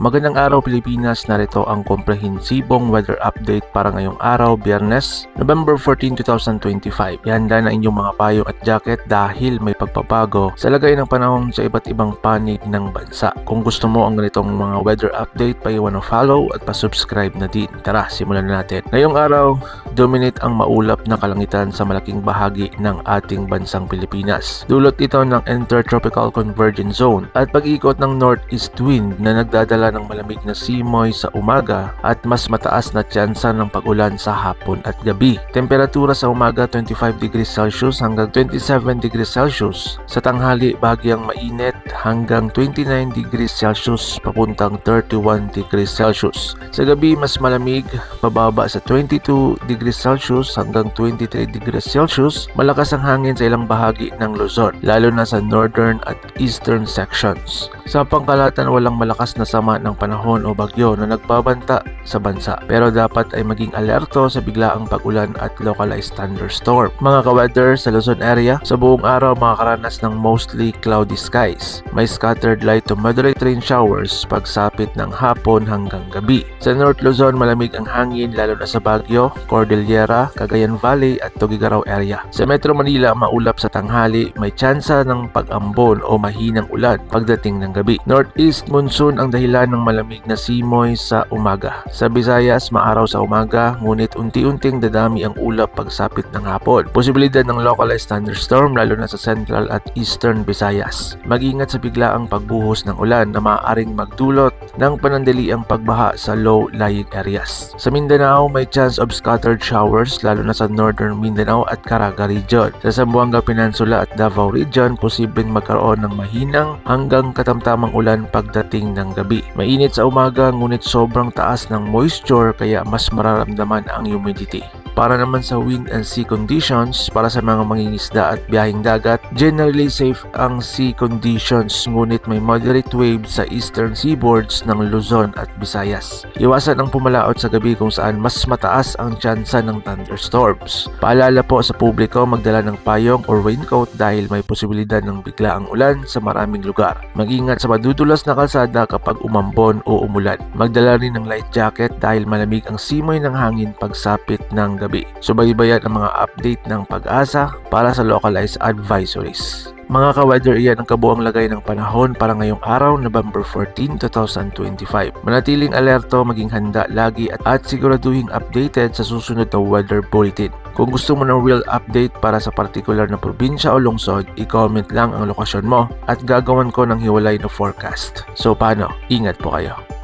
Magandang araw Pilipinas, narito ang komprehensibong weather update para ngayong araw, Biyernes, November 14, 2025. Ihanda na inyong mga payong at jacket dahil may pagpapago sa lagay ng panahon sa iba't ibang panig ng bansa. Kung gusto mo ang ganitong mga weather update, paiwan ng follow at pa-subscribe na din. Tara, simulan na natin. Ngayong araw, dominate ang maulap na kalangitan sa malaking bahagi ng ating bansang Pilipinas. Dulot ito ng Intertropical Convergence Zone at pag-ikot ng northeast wind na nagdadala ng malamig na simoy sa umaga at mas mataas na tsansa ng pag-ulan sa hapon at gabi. Temperatura sa umaga 25 degrees Celsius hanggang 27 degrees Celsius. Sa tanghali bahagyang mainit hanggang 29 degrees Celsius papuntang 31 degrees Celsius. Sa gabi mas malamig, bababa sa 22 degrees Celsius hanggang 23 degrees Celsius. Malakas ang hangin sa ilang bahagi ng Luzon, lalo na sa northern at eastern sections. Sa pangkalatan walang malakas na sama ng panahon o bagyo na nagbabanta sa bansa pero dapat ay maging alerto sa biglaang pag-ulan at localized thunderstorm. Mga ka-weather sa Luzon area, sa buong araw makakaranas ng mostly cloudy skies. May scattered light to moderate rain showers pagsapit ng hapon hanggang gabi. Sa North Luzon malamig ang hangin lalo na sa Baguio, Cordillera, Cagayan Valley at Tugigaraw area. Sa Metro Manila maulap sa tanghali, may tsansa ng pag-ambon o mahinang ulan pagdating ng gabi. Northeast monsoon ang dahilan ng malamig na simoy sa umaga. Sa Visayas, maaraw sa umaga, ngunit unti-unting dadami ang ulap pagsapit ng hapon. Posibilidad ng localized thunderstorm lalo na sa central at eastern Visayas. Mag-ingat sa biglaang pagbuhos ng ulan na maaaring magdulot ng panandaliang pagbaha sa low-lying areas. Sa Mindanao, may chance of scattered showers lalo na sa northern Mindanao at Caraga region. Sa Zamboanga Peninsula at Davao region, posibleng magkaroon ng mahinang hanggang katamtamang ulan pagdating ng gabi. Mainit sa umaga ngunit sobrang taas ng moisture kaya mas mararamdaman ang humidity. Para naman sa wind and sea conditions, para sa mga mangingisda at biyaheng dagat, generally safe ang sea conditions ngunit may moderate waves sa eastern seaboards ng Luzon at Visayas. Iwasan ang pumalaot sa gabi kung saan mas mataas ang tsansa ng thunderstorms. Paalala po sa publiko magdala ng payong or raincoat dahil may posibilidad ng biglaang ulan sa maraming lugar. Mag-ingat sa madudulas na kalsada kapag umambon o umulan. Magdala rin ng light jacket dahil malamig ang simoy ng hangin pagsapit ng gabi. Subaybayan ang mga update ng pag-asa para sa localized advisories. Mga ka-weather iyan ang kabuang lagay ng panahon para ngayong araw, November 14, 2025. Manatiling alerto, maging handa lagi at, at siguraduhin updated sa susunod na weather bulletin. Kung gusto mo ng real update para sa particular na probinsya o lungsod, i-comment lang ang lokasyon mo at gagawan ko ng hiwalay na forecast. So paano? Ingat po kayo.